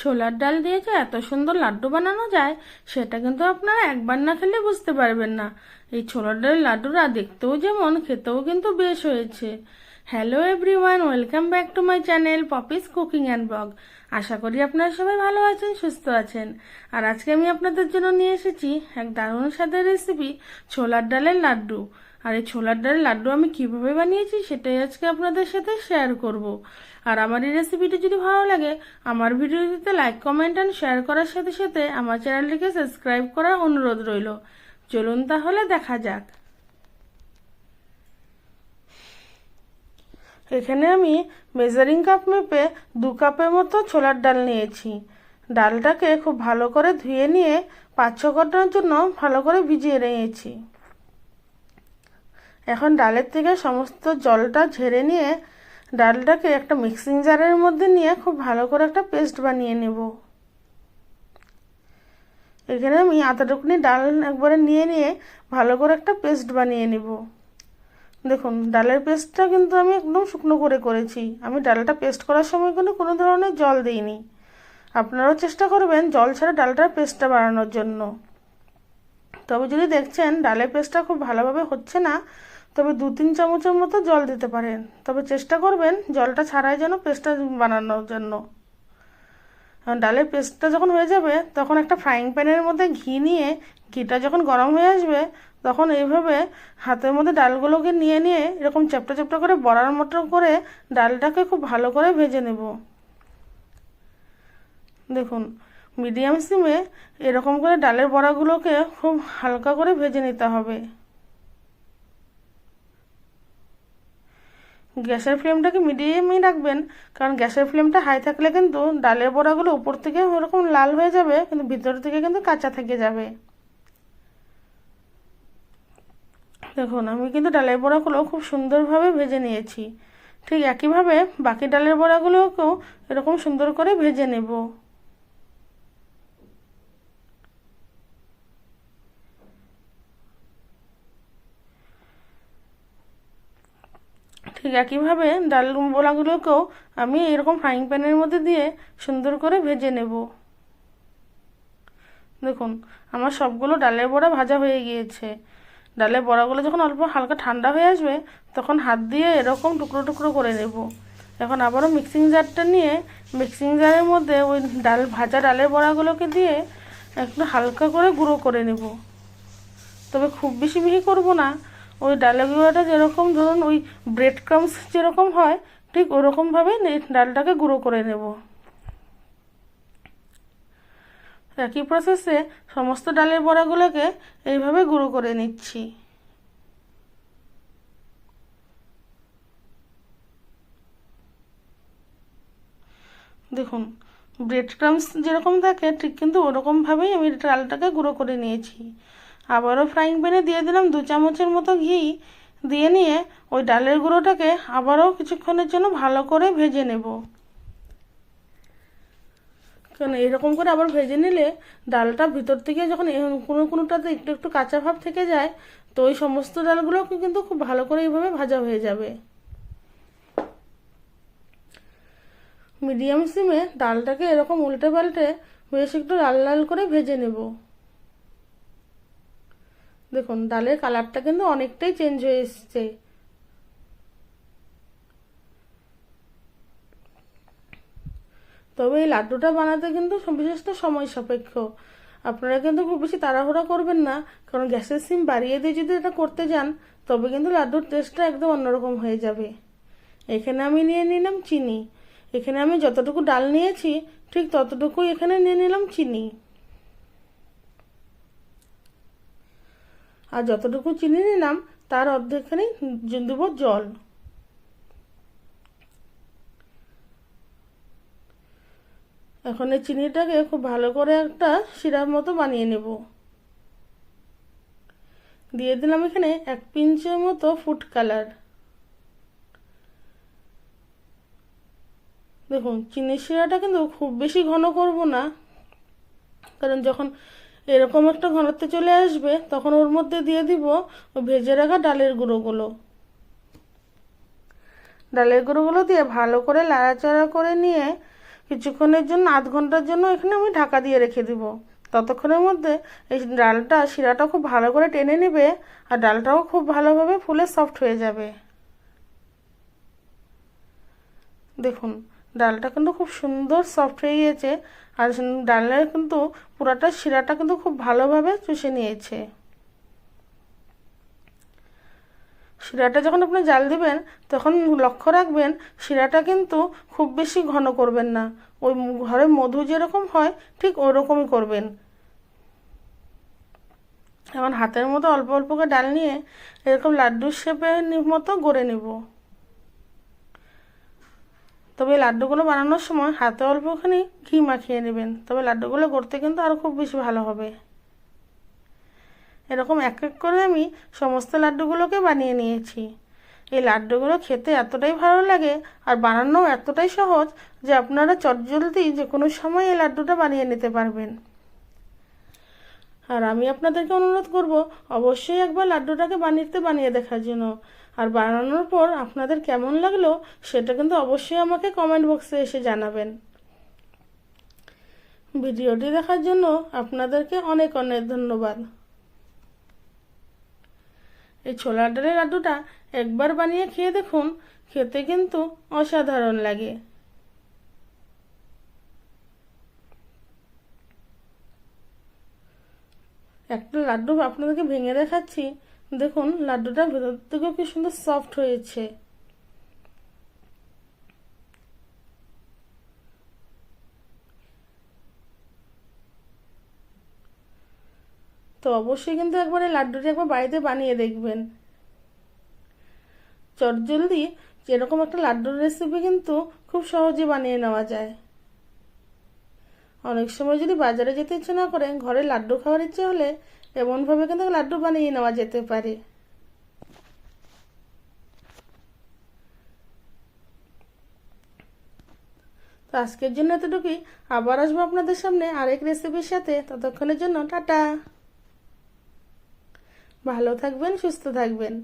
ছোলার ডাল দিয়ে যে এত সুন্দর লাড্ডু বানানো যায়, সেটা কিন্তু আপনারা একবার না খেলে বুঝতে পারবেন না। এই ছোলার ডালের লাড্ডুরা দেখতেও যেমন, খেতেও কিন্তু বেশ হয়েছে। Hello everyone welcome back to my channel Poppy's cooking and blog আশা করি আপনারা সবাই ভালো আছেন, সুস্থ আছেন। আর আজকে আমি আপনাদের জন্য নিয়ে এসেছি এক দারুণ স্বাদের রেসিপি ছোলার ডালের লাড্ডু। আর এই ছোলার ডালের লাড্ডু আমি কীভাবে বানিয়েছি, সেটাই আজকে আপনাদের সাথে শেয়ার করব। আর আমার এই রেসিপিটি যদি ভালো লাগে, আমার ভিডিওটিতে লাইক কমেন্ট অ্যান্ড শেয়ার করার সাথে সাথে আমার চ্যানেলটিকে সাবস্ক্রাইব করার অনুরোধ রইল। চলুন তাহলে দেখা যাক। এখানে আমি মেজারিং কাপ মেপে দু কাপের মতো ছোলার ডাল নিয়েছি। ডালটাকে খুব ভালো করে ধুয়ে নিয়ে পাঁচ ছ ঘণ্টার জন্য ভালো করে ভিজিয়ে নিয়েছি। এখন ডালের থেকে সমস্ত জলটা ঝেড়ে নিয়ে ডালটাকে একটা মিক্সিং জারের মধ্যে নিয়ে খুব ভালো করে একটা পেস্ট বানিয়ে নেব। এখানে আমি আটাটুকুনি ডাল একবারে নিয়ে নিয়ে ভালো করে একটা পেস্ট বানিয়ে নেব। দেখুন, ডালের পেস্টটা কিন্তু আমি একদম শুকনো করে করেছি। আমি ডালটা পেস্ট করার সময় কিন্তু কোনো ধরনের জল দিইনি। আপনারাও চেষ্টা করবেন জল ছাড়া ডালটার পেস্টটা বানানোর জন্য। তবে যদি দেখছেন ডালের পেস্টটা খুব ভালোভাবে হচ্ছে না তবে দু তিন চামচের মতো জল দিতে পারেন। তবে চেষ্টা করবেন জলটা ছাড়াই যেন পেস্টটা বানানোর জন্য। ডালের পেস্টটা যখন হয়ে যাবে, তখন একটা ফ্রাইং প্যানের মধ্যে ঘি নিয়ে ঘিটা যখন গরম হয়ে আসবে, তখন এইভাবে হাতের মধ্যে ডালগুলোকে নিয়ে নিয়ে এরকম চ্যাপটা চ্যাপটা করে বড়ার মতো করে ডালটাকে খুব ভালো করে ভেজে নেব। দেখুন মিডিয়াম সিমে এরকম করে ডালের বড়াগুলোকে খুব হালকা করে ভেজে নিতে হবে। গ্যাসের ফ্লেমটাকে মিডিয়ামই রাখবেন, কারণ গ্যাসের ফ্লেমটা হাই থাকলে কিন্তু ডালের বড়াগুলো উপর থেকে ওরকম লাল হয়ে যাবে, কিন্তু ভিতর থেকে কিন্তু কাঁচা থেকে যাবে। দেখুন, আমি কিন্তু ডালের বড়াগুলো খুব সুন্দরভাবে ভেজে নিয়েছি। ঠিক একইভাবে বাকি ডালের বড়াগুলোকেও এরকম সুন্দর করে ভেজে নেব। ঠিক একইভাবে ডাল বড়াগুলোকেও আমি এরকম ফ্রাইং প্যানের মধ্যে দিয়ে সুন্দর করে ভেজে নেব। দেখুন, আমার সবগুলো ডালের বড়া ভাজা হয়ে গিয়েছে। ডালের বড়াগুলো যখন অল্প হালকা ঠান্ডা হয়ে আসবে, তখন হাত দিয়ে এরকম টুকরো টুকরো করে নেব। এখন আবারও মিক্সিং জারটা নিয়ে মিক্সিং জারের মধ্যে ওই ডাল, ভাজা ডালের বড়াগুলোকে দিয়ে একটু হালকা করে গুঁড়ো করে নেব। তবে খুব বেশি মিহি করব না ওই ডালের গুঁড়োটা যেরকম ধরুন ওই ব্রেড ক্রামস যেরকম হয়, ঠিক ওরকমভাবে ডালটাকে গুঁড়ো করে নেব। একই প্রসেসে সমস্ত ডালের বড়াগুলোকে এইভাবে গুঁড়ো করে নিচ্ছি। দেখুন ব্রেড ক্রামস যেরকম থাকে, ঠিক কিন্তু ওরকমভাবেই আমি ডালটাকে গুঁড়ো করে নিয়েছি। আবারও ফ্রাইং প্যানে দিয়ে দিলাম দু চামচের মতো ঘি। দিয়ে নিয়ে ওই ডালের গুঁড়োটাকে আবারও কিছুক্ষণের জন্য ভালো করে ভেজে নেব। কারণ এরকম করে আবার ভেজে নিলে ডালটা ভিতর থেকে যখন কোনো কোনোটাতে একটু একটু কাঁচা ভাব থেকে যায়, তো ওই সমস্ত ডালগুলো কিন্তু খুব ভালো করে এইভাবে ভাজা হয়ে যাবে। মিডিয়াম সিমে ডালটাকে এরকম উল্টে পাল্টে বেশ একটু লাল লাল করে ভেজে নেব। দেখুন, ডালের কালারটা কিন্তু অনেকটাই চেঞ্জ হয়ে এসছে। তবে এই লাড্ডুটা বানাতে কিন্তু বিশেষত সময় সাপেক্ষ। আপনারা কিন্তু খুব বেশি তাড়াহুড়া করবেন না, কারণ গ্যাসের সিম বাড়িয়ে দিয়ে যদি এটা করতে যান, তবে কিন্তু লাড্ডুর টেস্টটা একদম অন্যরকম হয়ে যাবে। এখানে আমি নিয়ে নিলাম চিনি। এখানে আমি যতটুকু ডাল নিয়েছি, ঠিক ততটুকুই এখানে নিয়ে নিলাম চিনি। আর যতটুকু চিনি নিলাম, তার অর্ধেকখানি দেবো জল। এখন এই চিনিটাকে খুব ভালো করে একটা সিরাপ মতো বানিয়ে নেব। দিয়ে দিলাম এখানে এক পিঞ্চের মতো ফুড কালার। দেখুন, চিনির শিরাটা কিন্তু খুব বেশি ঘন করব না, কারণ যখন এরকম একটা ঘনত্ব চলে আসবে, তখন ওর মধ্যে দিয়ে দিব ভেজে রাখা ডালের গুঁড়োগুলো। ডালের গুঁড়োগুলো দিয়ে ভালো করে লাড়াচাড়া করে নিয়ে কিছুক্ষণের জন্য, আধ ঘণ্টার জন্য এখানে আমি ঢাকা দিয়ে রেখে দিব। ততক্ষণের মধ্যে এই ডালটা, শিরাটা খুব ভালো করে টেনে নেবে আর ডালটাও খুব ভালোভাবে ফুলে সফট হয়ে যাবে। দেখুন ডালটা কিন্তু খুব সুন্দর সফট হয়ে গিয়েছে। আর ডালের কিন্তু পুরাটা শিরাটা কিন্তু খুব ভালোভাবে চুষে নিয়েছে। শিরাটা যখন আপনি জাল দিবেন, তখন লক্ষ্য রাখবেন শিরাটা কিন্তু খুব বেশি ঘন করবেন না। ওই ঘরে মধু যেরকম হয়, ঠিক ওরকমই করবেন। এখন হাতের মতো অল্প অল্প করে ডাল নিয়ে এরকম লাড্ডুর শেপের মতো গড়ে নেব। তবে লাড্ডুগুলো বানানোর সময় হাতে অল্পখানি ঘি মাখিয়ে নেবেন। তবে লাড্ডুগুলো করতে কিন্তু আরও খুব বেশি ভালো হবে। এরকম এক এক করে আমি সমস্ত লাড্ডুগুলোকে বানিয়ে নিয়েছি। এই লাড্ডুগুলো খেতে এতটাই ভালো লাগে আর বানানো এতটাই সহজ যে আপনারা চটজলদি যে কোনো সময় এই লাড্ডুটা বানিয়ে নিতে পারবেন। আর আমি আপনাদেরকে অনুরোধ করব, অবশ্যই একবার লাড্ডুটাকে বানিয়ে বানিয়ে দেখার জন্য। আর বানানোর পর আপনাদের কেমন লাগল, সেটা কিন্তু অবশ্যই আমাকে কমেন্ট বক্সে এসে জানাবেন। ভিডিওটি দেখার জন্য আপনাদেরকে অনেক অনেক ধন্যবাদ। এই ছোলার ডালের লাড্ডুটা একবার বানিয়ে খেয়ে দেখুন, খেতে কিন্তু অসাধারণ লাগে। একটা লাড্ডু আপনাদেরকে ভেঙে দেখাচ্ছি। দেখুন, লাড্ডুটা ভেতর থেকেও কি সুন্দর সফট হয়েছে। তো অবশ্যই কিন্তু একবার এই লাড্ডুটি একবার বাড়িতে বানিয়ে দেখবেন। চটজলদি এরকম একটা লাড্ডুর রেসিপি কিন্তু খুব সহজে বানিয়ে নেওয়া যায়। অনেক সময় যদি বাজারে যেতে ইচ্ছে না করে, ঘরে লাড্ডু খাওয়ার ইচ্ছে হলে এমনভাবে কিন্তু লাড্ডু বানিয়ে নেওয়া যেতে পারে। তো আজকের জন্য এতটুকুই। আবার আসব আপনাদের সামনে আরেক রেসিপির সাথে। ততক্ষণের জন্য টাটা। ভালো থাকবেন, সুস্থ থাকবেন।